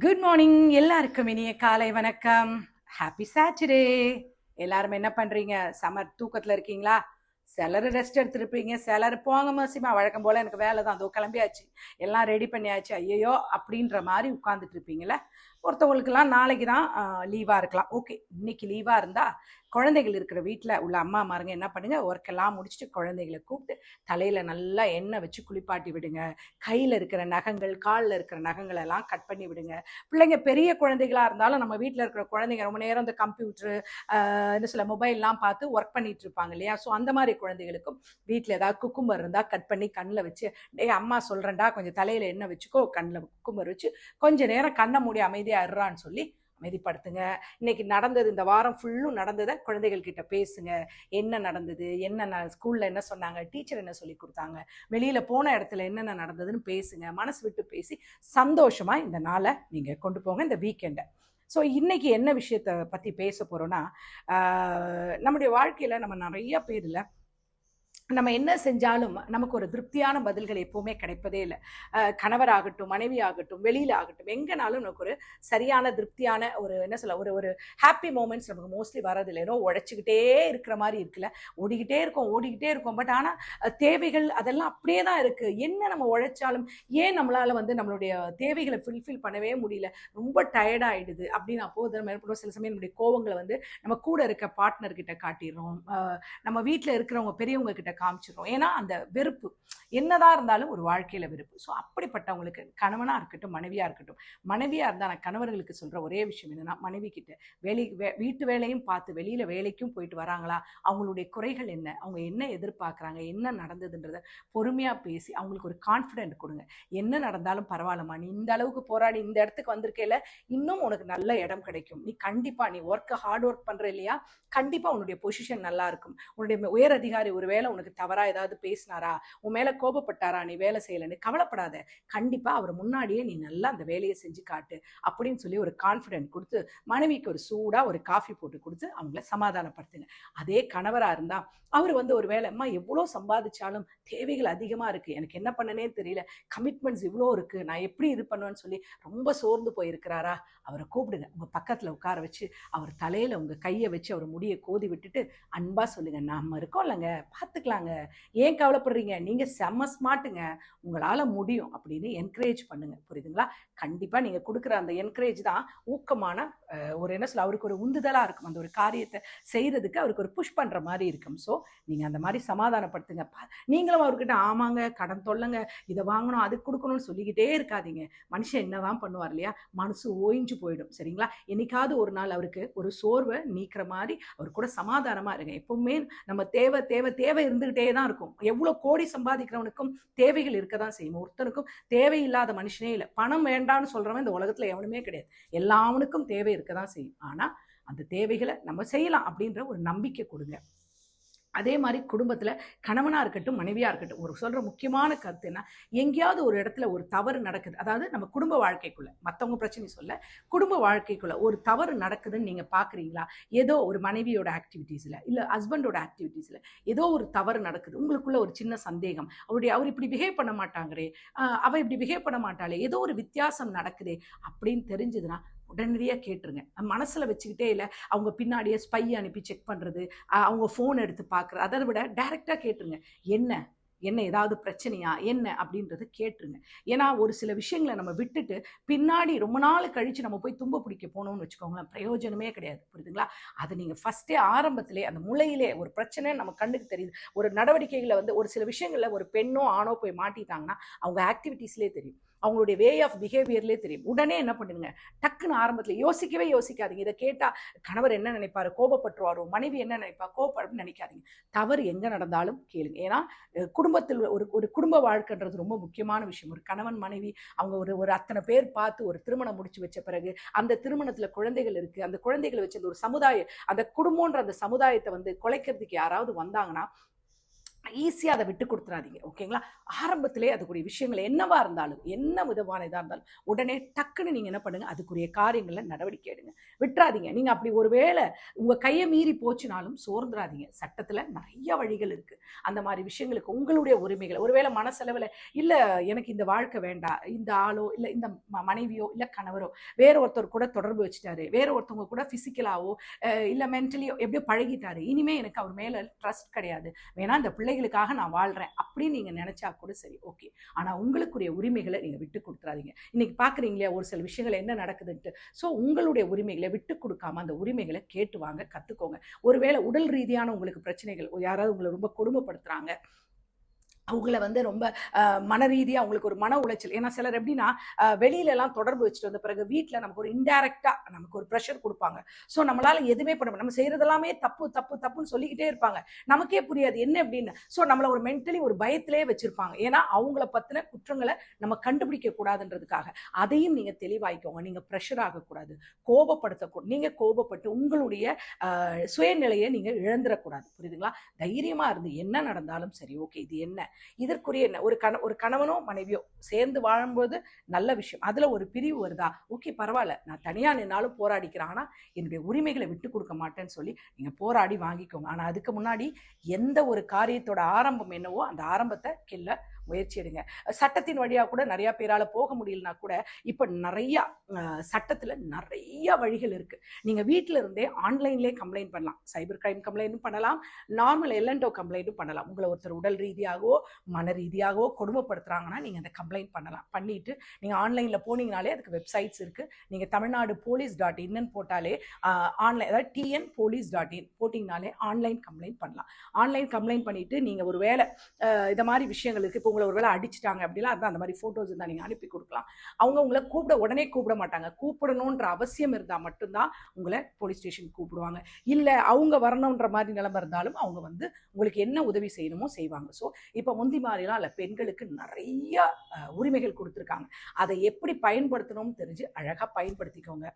Good morning எல்லாருக்கும் இனிய காலை வணக்கம். ஹாப்பி சாட்டர்டே எல்லாரும் என்ன பண்றீங்க? சம்மர் தூக்கத்துல இருக்கீங்களா? சிலர் ரெஸ்ட் எடுத்துருப்பீங்க சிலர் போங்க மசிமா வழக்கம் போல எனக்கு வேலை தான். அதோ கிளம்பியாச்சு. எல்லாம் ரெடி பண்ணியாச்சு. ஐயோ அப்படின்ற மாதிரி உட்காந்துட்டு இருப்பீங்களே ஒருத்தவங்களுக்குலாம் நாளைக்கு தான் லீவாக இருக்கலாம். ஓகே இன்னைக்கு லீவாக இருந்தால் குழந்தைகள் இருக்கிற வீட்டில் உள்ள அம்மா மாருங்க என்ன பண்ணுங்க? ஒர்க் எல்லாம் முடிச்சுட்டு குழந்தைகளை கூப்பிட்டு தலையில் நல்லா எண்ணெய் வச்சு குளிப்பாட்டி விடுங்க. கையில் இருக்கிற நகங்கள் காலில் இருக்கிற நகங்களெல்லாம் கட் பண்ணி விடுங்க. பிள்ளைங்க பெரிய குழந்தைகளாக இருந்தாலும் நம்ம வீட்டில் இருக்கிற குழந்தைங்க ரொம்ப நேரம் இந்த கம்ப்யூட்டர் என்ன சொல்ல மொபைல்லாம் பார்த்து ஒர்க் பண்ணிட்டு இருப்பாங்க இல்லையா? ஸோ அந்த மாதிரி குழந்தைகளுக்கும் வீட்டில் ஏதாவது குக்கும்பர் இருந்தால் கட் பண்ணி கண்ணில் வச்சு டே அம்மா சொல்கிறேன்டா கொஞ்சம் தலையில் எண்ணெய் வச்சுக்கோ. கண்ணில் குக்கும்பர் வச்சு கொஞ்ச நேரம் கண்ணை மூடி அமைதியாக இருறான்னு சொல்லி அமைதிப்படுத்துங்க. இன்னைக்கு நடந்தது இந்த வாரம் ஃபுல்லும் நடந்ததை குழந்தைகள் கிட்ட பேசுங்க. என்ன நடந்தது? என்ன ஸ்கூல்ல என்ன சொன்னாங்க? டீச்சர் என்ன சொல்லி கொடுத்தாங்க? வெளியில போன இடத்துல என்னென்ன நடந்ததுன்னு பேசுங்க. மனசு விட்டு பேசி சந்தோஷமா இந்த நாளை நீங்க கொண்டு போங்க இந்த வீக்கெண்டை ஸோ இன்னைக்கு என்ன விஷயத்தை பற்றி பேச போகிறோன்னா நம்முடைய வாழ்க்கையில் நம்ம நிறைய பேரில் நம்ம என்ன செஞ்சாலும் நமக்கு ஒரு திருப்தியான பதில்கள் எப்பவுமே கிடைப்பதே இல்லை. கணவராகட்டும் மனைவி ஆகட்டும் வெளியில் ஆகட்டும் எங்கனாலும் நமக்கு ஒரு சரியான திருப்தியான ஒரு என்ன சொல்ல ஒரு ஒரு ஹாப்பி மூமெண்ட்ஸ் நமக்கு மோஸ்ட்லி வரதில்லை ஏதோ உழைச்சிக்கிட்டே இருக்கிற மாதிரி இருக்குல்ல. ஓடிக்கிட்டே இருக்கோம் ஓடிக்கிட்டே இருக்கோம். பட் ஆனால் தேவைகள் அதெல்லாம் அப்படியே தான் இருக்குது என்ன நம்ம உழைச்சாலும் ஏன் நம்மளால் வந்து நம்மளுடைய தேவைகளை ஃபுல்ஃபில் பண்ணவே முடியல? ரொம்ப டயர்டாகிடுது அப்படின்னு அப்போது நம்ம என்ன சில சமயம் நம்மளுடைய கோவங்களை வந்து நம்ம கூட இருக்க பார்ட்னர்கிட்ட காட்டிடுறோம். நம்ம வீட்டில் இருக்கிறவங்க பெரியவங்க கிட்ட காமிச்சிடும் ஏன்னா அந்த வெறுப்பு. என்னதான் இருந்தாலும் ஒரு வாழ்க்கையில் வெறுப்பு. ஸோ அப்படிப்பட்டவங்களுக்கு கணவனாக இருக்கட்டும் மனைவியாக இருக்கட்டும் மனைவியாக இருந்தால் நான் கணவர்களுக்கு சொல்கிற ஒரே விஷயம் என்னென்னா மனைவி கிட்ட வேலை வீட்டு வேலையும் பார்த்து வெளியில் வேலைக்கும் போயிட்டு வராங்களா? அவங்களுடைய குறைகள் என்ன? அவங்க என்ன எதிர்பார்க்குறாங்க? என்ன நடந்ததுன்றத பொறுமையாக பேசி அவங்களுக்கு ஒரு கான்ஃபிடென்ட் கொடுங்க. என்ன நடந்தாலும் பரவாயில்லம்மா. நீ இந்த அளவுக்கு போராடி இந்த இடத்துக்கு வந்திருக்கையில் இன்னும் உனக்கு நல்ல இடம் கிடைக்கும். நீ கண்டிப்பாக நீ ஒர்க்கை ஹார்ட் ஒர்க் பண்ணுற இல்லையா? கண்டிப்பாக உன்னுடைய பொசிஷன் நல்லா இருக்கும். உன்னுடைய உயர் அதிகாரி ஒரு வேளை உனக்கு தவறா ஏதாவது பேசினாரா? உன் மேல கோபப்பட்டாரா? நீ வேலை செய்யலைன்னு கவலைப்படாத. கண்டிப்பா அவர் முன்னாடியே நீ நல்லா அந்த வேலையை செஞ்சு காட்டு அப்படின்னு சொல்லி ஒரு கான்ஃபிடென்ட் கொடுத்து மனைவிக்கு ஒரு சூடா ஒரு காஃபி போட்டு கொடுத்து அவங்கள சமாதானப்படுத்துங்க அதே கணவரா இருந்தா அவர் வந்து ஒரு வேலை அம்மா எவ்வளோ சம்பாதிச்சாலும் தேவைகள் அதிகமா இருக்கு. எனக்கு என்ன பண்ணனே தெரியல. கமிட்மெண்ட்ஸ் இவ்வளோ இருக்கு. நான் எப்படி இது பண்ணுவேன்னு சொல்லி ரொம்ப சோர்ந்து போயிருக்கிறாரா? அவரை கூப்பிடுங்க. உங்க பக்கத்துல உட்கார வச்சு அவர் தலையில உங்க கையை வச்சு அவர் முடியை கோதி விட்டுட்டு அன்பா சொல்லுங்க. நாம இருக்கோம் இல்லைங்க. பண்ணிக்கலாங்க ஏன் கவலைப்படுறீங்க? நீங்க செம்ம ஸ்மார்ட்டுங்க. உங்களால முடியும் அப்படின்னு என்கரேஜ் பண்ணுங்க. புரியுதுங்களா? கண்டிப்பா நீங்க கொடுக்குற அந்த என்கரேஜ் தான் ஊக்கமான ஒரு என்ன சொல்ல அவருக்கு ஒரு உந்துதலா இருக்கும். அந்த ஒரு காரியத்தை செய்யறதுக்கு அவருக்கு ஒரு புஷ் பண்ற மாதிரி இருக்கும். ஸோ நீங்கள் அந்த மாதிரி சமாதானப்படுத்துங்க. நீங்களும் அவர்கிட்ட ஆமாங்க கடன் தொல்லைங்க. இதை வாங்கணும் அது கொடுக்கணும்னு சொல்லிக்கிட்டே இருக்காதீங்க. மனுஷன் என்னதான் பண்ணுவார் இல்லையா? மனசு ஓய்ஞ்சு போயிடும். சரிங்களா? என்னைக்காவது ஒரு நாள் அவருக்கு ஒரு சோர்வை நீக்கிற மாதிரி அவர் கூட சமாதானமா இருங்க. எப்பவுமே நம்ம தேவை தேவை தேவை இருந்துகிட்டே தான் இருக்கும். எவ்வளோ கோடி சம்பாதிக்கிறவனுக்கும் தேவைகள் இருக்க தான் செய்யும். ஒருத்தனுக்கும் தேவையில்லாத மனுஷனே இல்லை. பணம் வேண்டாம்னு சொல்கிறவன் இந்த உலகத்துல எவனுமே கிடையாது. எல்லாவனுக்கும் தேவை இருக்க தான் செய்யும். ஆனா அந்த தேவைகளை நம்ம செய்யலாம் அப்படின்ற ஒரு நம்பிக்கை கொடுங்க. அதே மாதிரி குடும்பத்தில் கணவனாக இருக்கட்டும் மனைவியாக இருக்கட்டும் ஒரு சொல்கிற முக்கியமான கருத்து என்ன? எங்கேயாவது ஒரு இடத்துல ஒரு தவறு நடக்குது. அதாவது நம்ம குடும்ப வாழ்க்கைக்குள்ள மற்றவங்க பிரச்சனை சொல்ல குடும்ப வாழ்க்கைக்குள்ள ஒரு தவறு நடக்குதுன்னு நீங்கள் பார்க்குறீங்களா ஏதோ ஒரு மனைவியோட ஆக்டிவிட்டீஸில் இல்லை ஹஸ்பண்டோட ஆக்டிவிட்டீஸில் ஏதோ ஒரு தவறு நடக்குது. உங்களுக்குள்ள ஒரு சின்ன சந்தேகம். அவருடைய அவர் இப்படி பிஹேவ் பண்ண மாட்டாங்களே அவள் இப்படி பிஹேவ் பண்ண மாட்டாளே ஏதோ ஒரு வித்தியாசம் நடக்குதே அப்படின்னு தெரிஞ்சதுன்னா உடனடியாக கேட்டுருங்க. மனசில் வச்சுக்கிட்டே இல்லை அவங்க பின்னாடியே ஸ்பை அனுப்பி செக் பண்ணுறது அவங்க ஃபோன் எடுத்து பார்க்குறது அதை விட டைரெக்டாக கேட்டுருங்க. என்ன? என்ன ஏதாவது பிரச்சனையா? என்ன? அப்படின்றத கேட்டுருங்க. ஏன்னா ஒரு சில விஷயங்களை நம்ம விட்டுட்டு பின்னாடி ரொம்ப நாள் கழித்து நம்ம போய் தும்ப பிடிக்க போனோம்னு வச்சுக்கோங்களேன் பிரயோஜனமே கிடையாது. புரியுதுங்களா? அதை நீங்கள் ஃபஸ்ட்டே ஆரம்பத்திலே அந்த முளையிலே ஒரு பிரச்சனை நம்ம கண்ணுக்கு தெரியுது. ஒரு நடவடிக்கைகளை வந்து ஒரு சில விஷயங்களில் ஒரு பெண்ணோ ஆணோ போய் மாட்டிட்டாங்கன்னா அவங்க ஆக்டிவிட்டீஸ்லேயே தெரியும். அவங்களுடைய வே ஆஃப் பிஹேவியர்லேயே தெரியும். உடனே என்ன பண்ணுங்க டக்குன்னு ஆரம்பத்தில் யோசிக்கவே யோசிக்காதீங்க. இதை கேட்டால் கணவர் என்ன நினைப்பார்? கோபப்பட்டுருவாரோ? மனைவி என்ன நினைப்பா? கோபப்படும் நினைக்காதீங்க. தவறு எங்கே நடந்தாலும் கேளுங்க. ஏன்னா குடும்பத்தில் ஒரு ஒரு குடும்ப வாழ்க்கைன்றது ரொம்ப முக்கியமான விஷயம். ஒரு கணவன் மனைவி அவங்க ஒரு ஒரு அத்தனை பேர் பார்த்து ஒரு திருமணம் முடிச்சு வச்ச பிறகு அந்த திருமணத்தில் குழந்தைகள் இருக்குது அந்த குழந்தைகளை வச்சு அந்த ஒரு சமுதாயம் அந்த குடும்பன்ற அந்த சமுதாயத்தை வந்து குலைக்கிறதுக்கு யாராவது வந்தாங்கன்னா ஈஸியாக அதை விட்டு கொடுத்துறாதீங்க ஓகேங்களா? ஆரம்பத்திலே அதுக்குரிய விஷயங்கள் என்னவா இருந்தாலும் என்ன விதமான இதாக இருந்தாலும் உடனே டக்குன்னு நீங்கள் என்ன பண்ணுங்கள் அதுக்குரிய காரியங்களில் நடவடிக்கை எடுங்க. விட்டுறாதீங்க. நீங்கள் அப்படி ஒருவேளை உங்கள் கையை மீறி போச்சுனாலும் சோர்ந்துடாதீங்க சட்டத்தில் நிறைய வழிகள் இருக்குது அந்த மாதிரி விஷயங்களுக்கு உங்களுடைய உரிமைகள் ஒருவேளை மனசெலவில் இல்லை எனக்கு இந்த வாழ்க்கை வேண்டாம். இந்த ஆளோ இல்லை இந்த ம- மனைவியோ இல்லை கணவரோ வேற ஒருத்தர் கூட தொடர்பு வச்சுட்டாரு. வேற ஒருத்தவங்க கூட ஃபிசிக்கலாவோ இல்லை மென்டலியோ எப்படியோ பழகிட்டாரு. இனிமே எனக்கு அவர் மேலே ட்ரஸ்ட் கிடையாது. வேணா இந்த பிள்ளைகளுக்காக நான் வாழ்கிறேன் அப்படின்னு நீங்கள் நினச்சா கூட சரி ஓகே ஆனால் உங்களுக்குரிய உரிமைகளை நீங்கள் விட்டு கொடுத்துறாதீங்க. இன்றைக்கி பார்க்குறீங்களே ஒரு சில விஷயங்கள் என்ன நடக்குதுன்ட்டு. ஸோ உங்களுடைய உரிமைகளை விட்டு கொடுக்காம அந்த உரிமைகளை கேட்டு வாங்க கற்றுக்கோங்க ஒருவேளை உடல் ரீதியான உங்களுக்கு பிரச்சனைகள் யாராவது உங்களை ரொம்ப கொடுமைப்படுத்துகிறாங்க அவங்கள வந்து ரொம்ப மன ரீதியாக அவங்களுக்கு ஒரு மன உளைச்சல். ஏன்னா சிலர் எப்படின்னா வெளியிலலாம் தொடர்பு வச்சுட்டு வந்த பிறகு வீட்டில் நமக்கு ஒரு இன்டைரக்டா நமக்கு ஒரு ப்ரெஷர் கொடுப்பாங்க. ஸோ நம்மளால் எதுவுமே பண்ண முடியாது. நம்ம செய்கிறதெல்லாமே தப்பு தப்பு தப்புன்னு சொல்லிக்கிட்டே இருப்பாங்க. நமக்கே புரியாது என்ன அப்படின்னு. ஸோ நம்மளை ஒரு மென்டலி ஒரு பயத்திலே வச்சுருப்பாங்க. ஏன்னா அவங்கள பற்றின குற்றங்களை நம்ம கண்டுபிடிக்க கூடாதுன்றதுக்காக. அதையும் நீங்கள் தெளிவாய்க்கோங்க. நீங்கள் ப்ரெஷர் ஆகக்கூடாது. கோபப்படுத்தக்கூடாது நீங்கள் கோபப்பட்டு உங்களுடைய சுயநிலையை நீங்கள் இழந்துடக்கூடாது புரியுதுங்களா? தைரியமாக இருந்து என்ன நடந்தாலும் சரி ஓகே இது என்ன? இதற்குரிய என்ன ஒரு கண ஒரு கணவனோ மனைவியோ சேர்ந்து வாழும்போது நல்ல விஷயம். அதில் ஒரு பிரிவு வருதா? ஓகே பரவாயில்ல. நான் தனியாக நின்னாலும் போராடிக்கிறேன். ஆனால் என்னுடைய உரிமைகளை விட்டு கொடுக்க மாட்டேன்னு சொல்லி நீங்கள் போராடி வாங்கிக்கோங்க. ஆனால் அதுக்கு முன்னாடி எந்த ஒரு காரியத்தோட ஆரம்பம் என்னவோ அந்த ஆரம்பத்தை கில்ல முயற்சி எடுங்க. சட்டத்தின் வழியாக கூட நிறைய பேரால் போக முடியலனா கூட இப்போ நிறையா சட்டத்தில் நிறைய வழிகள் இருக்குது நீங்கள் வீட்டில் இருந்தே ஆன்லைன்லேயே கம்ப்ளைண்ட் பண்ணலாம். சைபர் கிரைம் கம்ப்ளைண்ட்டும் பண்ணலாம். நார்மல் எல்என்டோ கம்ப்ளைண்ட்டும் பண்ணலாம். உங்களை ஒருத்தர் உடல் ரீதியாகவோ மன ரீதியாகவோ கொடுமைப்படுத்துறாங்கன்னா நீங்கள் அந்த கம்ப்ளைண்ட் பண்ணலாம். பண்ணிவிட்டு நீங்கள் ஆன்லைனில் போனீங்கனாலே அதுக்கு வெப்சைட்ஸ் இருக்குது நீங்கள் தமிழ்நாடு போலீஸ் டாட் இன்னு போட்டாலே ஆன்லைன் அதாவது டிஎன் போலீஸ் டாட் இன் போட்டிங்கனாலே ஆன்லைன் கம்ப்ளைண்ட் பண்ணலாம். ஆன்லைன் கம்ப்ளைண்ட் பண்ணிவிட்டு நீங்கள் ஒரு வேளை இதை மாதிரி விஷயங்களுக்கு இப்போ உங்களை ஒரு வேளை அடிச்சிட்டாங்க அப்படிலாம் அதான் அந்த மாதிரி ஃபோட்டோஸ் இருந்தால் நீங்கள் அனுப்பி கொடுக்கலாம். அவங்க உங்களை கூப்பிட உடனே கூப்பிட மாட்டாங்க. கூப்பிடணுன்ற அவசியம் இருந்தால் மட்டும்தான் உங்களை போலீஸ் ஸ்டேஷன் கூப்பிடுவாங்க. இல்லை அவங்க வரணுன்ற மாதிரி நிலைமை இருந்தாலும் அவங்க வந்து உங்களுக்கு என்ன உதவி செய்யணுமோ செய்வாங்க. ஸோ இப்போ முந்தி மாதிரிலாம் இல்லை. பெண்களுக்கு நிறைய உரிமைகள் கொடுத்துருக்காங்க. அதை எப்படி பயன்படுத்தணும்னு தெரிஞ்சு அழகாக பயன்படுத்திக்கோங்க.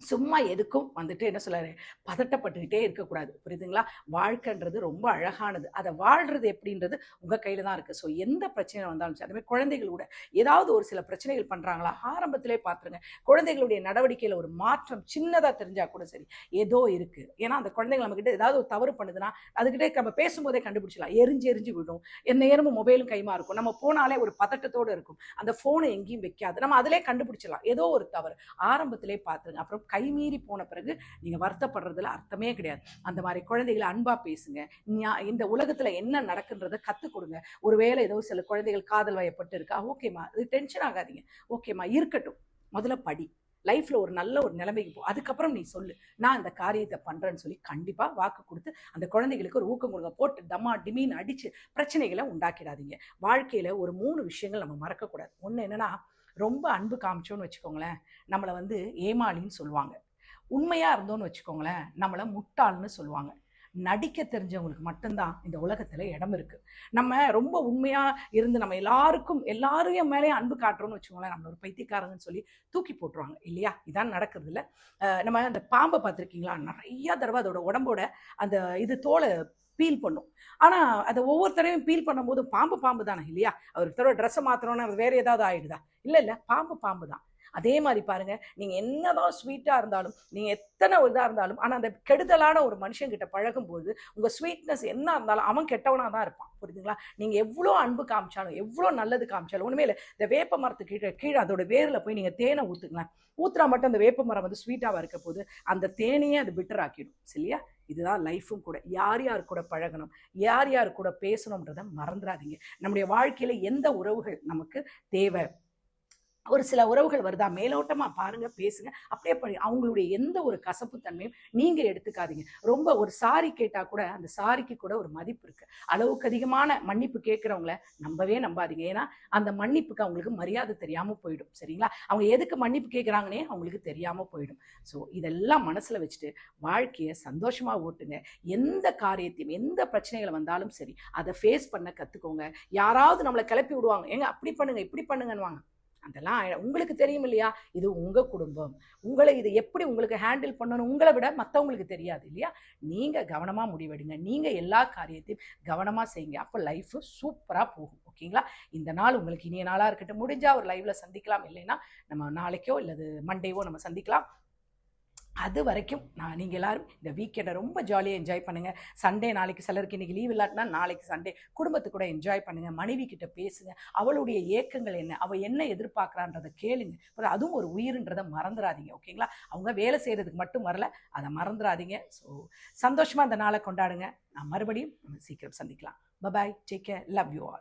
சும்மா எதுக்கும் வந்துட்டு என்ன சொல்றாரு? பதட்டப்பட்டுக்கிட்டே இருக்கக்கூடாது. புரியுதுங்களா? வாழ்க்கைன்றது ரொம்ப அழகானது. அதை வாழ்றது எப்படின்றது உங்கள் கையில் தான் இருக்குது ஸோ எந்த பிரச்சனை வந்தாலும் சரி அதுமாதிரி குழந்தைகள் கூட ஏதாவது ஒரு சில பிரச்சனைகள் பண்ணுறாங்களா ஆரம்பத்திலே பார்த்துருங்க குழந்தைகளுடைய நடவடிக்கையில் ஒரு மாற்றம் சின்னதாக தெரிஞ்சால் கூட சரி ஏதோ இருக்குது ஏன்னா அந்த குழந்தைகள் நம்மக்கிட்ட ஏதாவது ஒரு தவறு பண்ணுதுன்னா அதுக்கிட்ட நம்ம பேசும்போதே கண்டுபிடிச்சலாம் எரிஞ்சு எரிஞ்சு விடும் எந்த நேரமும் மொபைலும் கைமா இருக்கும். நம்ம போனாலே ஒரு பதட்டத்தோடு இருக்கும். அந்த ஃபோனை எங்கேயும் வைக்காது. நம்ம அதிலே கண்டுபிடிச்சிடலாம். ஏதோ ஒரு தவறு. ஆரம்பத்திலே பார்த்துருங்க அப்புறம் கைமீறி போன பிறகு நீங்கள் வருத்தப்படுறதுல அர்த்தமே கிடையாது. அந்த மாதிரி குழந்தைகளை அன்பாக பேசுங்க. இந்த உலகத்தில் என்ன நடக்குன்றதை கற்றுக் கொடுங்க. ஒருவேளை ஏதோ சில குழந்தைகள் காதல் வயப்பட்டு இருக்கா? ஓகேம்மா இது டென்ஷன் ஆகாதீங்க. ஓகேம்மா இருக்கட்டும். முதல்ல படி. லைஃப்பில் ஒரு நல்ல ஒரு நிலைமைக்கு போ. அதுக்கப்புறம் நீ சொல்லு. நான் இந்த காரியத்தை பண்ணுறேன்னு சொல்லி கண்டிப்பாக வாக்கு கொடுத்து அந்த குழந்தைகளுக்கு ஒரு ஊக்கம் கொடுங்க. போட்டு டம்மா டிமின்னு அடிச்சு பிரச்சனைகளை உண்டாக்கிடாதீங்க. வாழ்க்கையில் ஒரு மூணு விஷயங்கள் நம்ம மறக்கக்கூடாது. ஒன்று என்னென்னா ரொம்ப அன்பு காமிச்சோன்னு வச்சுக்கோங்களேன் நம்மளை வந்து ஏமாளின்னு சொல்லுவாங்க. உண்மையாக இருந்தோன்னு வச்சுக்கோங்களேன் நம்மளை முட்டாள்னு சொல்லுவாங்க. நடிக்க தெரிஞ்சவங்களுக்கு மட்டும்தான் இந்த உலகத்தில் இடம் இருக்குது நம்ம ரொம்ப உண்மையாக இருந்து நம்ம எல்லாருக்கும் எல்லாரையும் மேலேயும் அன்பு காட்டுறோம்னு வச்சுக்கோங்களேன் நம்ம ஒரு பைத்தியக்காரங்கன்னு சொல்லி தூக்கி போட்டுருவாங்க இல்லையா? இதான் நடக்கிறது இல்லை. நம்ம அந்த பாம்பை பார்த்துருக்கீங்களா? நிறைய தடவை அதோட உடம்போட அந்த இது தோலை பீல் பண்ணும். ஆனால் அதை ஒவ்வொரு தடவையும் பீல் பண்ணும்போது பாம்பு பாம்பு தானே இல்லையா? ஒரு தடவை ட்ரெஸ்ஸை மாற்றணும்னா அது ஏதாவது ஆகிடுதா இல்லை இல்லை பாம்பு பாம்பு தான். அதே மாதிரி பாருங்கள் நீங்கள் என்னதான் ஸ்வீட்டாக இருந்தாலும் நீங்கள் எத்தனை இதாக இருந்தாலும் ஆனால் அந்த கெடுதலான ஒரு மனுஷங்கிட்ட பழகும்போது உங்கள் ஸ்வீட்னஸ் என்ன இருந்தாலும் அவன் கெட்டவனாக தான் இருப்பான். புரியுதுங்களா? நீங்கள் எவ்வளோ அன்பு காமிச்சாலும் எவ்வளோ நல்லது காமிச்சாலும் ஒன்றுமே இல்லை. இந்த வேப்ப மரத்து கீழே கீழே அதோட வேரில் போய் நீங்கள் தேனை ஊற்றுங்களேன் ஊத்துனா மட்டும் அந்த வேப்ப மரம் வந்து ஸ்வீட்டாக இருக்க போது அந்த தேனையே அது பிட்டர் ஆக்கிடும். சரியா? இதுதான் லைஃபும் கூட. யார் யார் கூட பழகணும் யார் யார் கூட பேசணுன்றதை மறந்துடாதீங்க. நம்முடைய வாழ்க்கையில் எந்த உறவுகள் நமக்கு தேவை? ஒரு சில உறவுகள் வருதா? மேலோட்டமாக பாருங்க பேசுங்க. அப்படியே பண்ணி அவங்களுடைய எந்த ஒரு கசப்பு தன்மையும் எடுத்துக்காதீங்க. ரொம்ப ஒரு சாரி கேட்டால் கூட அந்த சாரிக்கு கூட ஒரு மதிப்பு இருக்கு. அளவுக்கு அதிகமான மன்னிப்பு கேட்குறவங்கள நம்பவே நம்பாதீங்க. ஏன்னா அந்த மன்னிப்புக்கு அவங்களுக்கு மரியாதை தெரியாமல் போயிடும். சரிங்களா? அவங்க எதுக்கு மன்னிப்பு கேட்குறாங்கன்னே அவங்களுக்கு தெரியாமல் போயிடும். ஸோ இதெல்லாம் மனசில் வச்சுட்டு வாழ்க்கையை சந்தோஷமாக ஓட்டுங்க. எந்த காரியத்தையும் எந்த பிரச்சனைகள் வந்தாலும் சரி அதை ஃபேஸ் பண்ண கற்றுக்கோங்க யாராவது நம்மளை கிளப்பி விடுவாங்க. ஏங்க அப்படி பண்ணுங்க இப்படி பண்ணுங்கன்னுவாங்க. அதெல்லாம் உங்களுக்கு தெரியும் இல்லையா? இது உங்கள் குடும்பம். உங்களை இது எப்படி உங்களுக்கு ஹேண்டில் பண்ணணும்? உங்களை விட மற்றவங்களுக்கு தெரியாது இல்லையா? நீங்கள் கவனமாக முடிவெடுங்க. நீங்கள் எல்லா காரியத்தையும் கவனமாக செய்யுங்க. அப்போ லைஃப் சூப்பராக போகும். ஓகேங்களா? இந்த நாள் உங்களுக்கு இனிய நாளாக இருக்கட்டும். முடிஞ்சால் ஒரு லைவில் சந்திக்கலாம். இல்லைன்னா நம்ம நாளைக்கோ இல்லது மண்டேவோ நம்ம சந்திக்கலாம். அது வரைக்கும் நான் நீங்கள் எல்லாரும் இந்த வீக்கெண்டை ரொம்ப ஜாலியாக என்ஜாய் பண்ணுங்கள் சண்டே நாளைக்கு சிலருக்கு இன்றைக்கி லீவ் இல்லாட்டினா நாளைக்கு சண்டே குடும்பத்து கூட என்ஜாய் பண்ணுங்கள் மனைவி கிட்ட பேசுங்க. அவளுடைய ஏக்கங்கள் என்ன? அவள் என்ன எதிர்பார்க்குறான்றதை கேளுங்க. அப்புறம் அதுவும் ஒரு உயிருன்றதை மறந்துடாதீங்க ஓகேங்களா அவங்க வேலை செய்கிறதுக்கு மட்டும் வரல. அதை மறந்துடாதீங்க ஸோ சந்தோஷமாக அந்த நாளை கொண்டாடுங்க. நான் மறுபடியும் நம்ம சீக்கிரம் சந்திக்கலாம். Bye bye take care love you all